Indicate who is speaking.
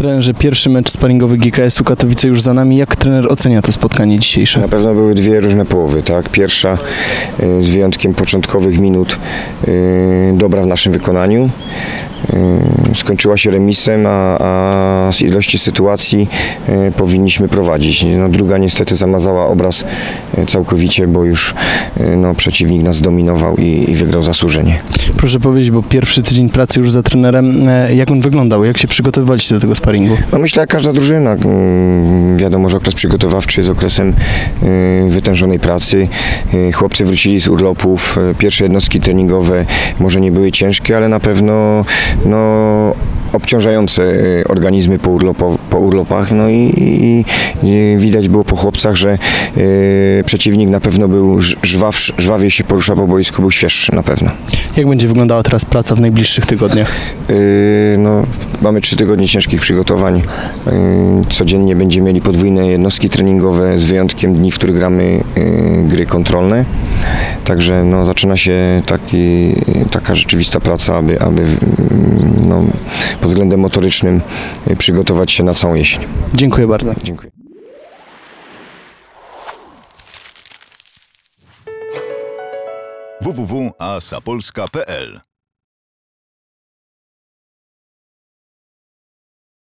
Speaker 1: Trenerze, pierwszy mecz sparingowy GKS-u Katowice już za nami. Jak trener ocenia to spotkanie dzisiejsze?
Speaker 2: Na pewno były dwie różne połowy, tak? Pierwsza y, z wyjątkiem początkowych minut y, dobra w naszym wykonaniu. Y, Skończyła się remisem, a, a z ilości sytuacji powinniśmy prowadzić. No, druga niestety zamazała obraz całkowicie, bo już no, przeciwnik nas dominował i, i wygrał zasłużenie.
Speaker 1: Proszę powiedzieć, bo pierwszy tydzień pracy już za trenerem, jak on wyglądał? Jak się przygotowywaliście do tego sparingu?
Speaker 2: No myślę, jak każda drużyna. mm, Wiadomo, że okres przygotowawczy jest okresem y, wytężonej pracy. Y, Chłopcy wrócili z urlopów. y, Pierwsze jednostki treningowe może nie były ciężkie, ale na pewno no, obciążające y, organizmy po, urlopo, po urlopach. No i, i, i widać było po chłopcach, że y, przeciwnik na pewno był ż- żwawszy, żwawiej się porusza po boisku, był świeższy na pewno.
Speaker 1: Jak będzie wyglądała teraz praca w najbliższych tygodniach?
Speaker 2: Yy, No, mamy trzy tygodnie ciężkich przygotowań. Yy, Codziennie będziemy mieli podwójne jednostki treningowe z wyjątkiem dni, w których gramy gry kontrolne. Także no, zaczyna się taki, taka rzeczywista praca, aby, aby no, pod względem motorycznym przygotować się na całą jesień.
Speaker 1: Dziękuję bardzo.
Speaker 2: Dziękuję.
Speaker 3: www.asapolska.pl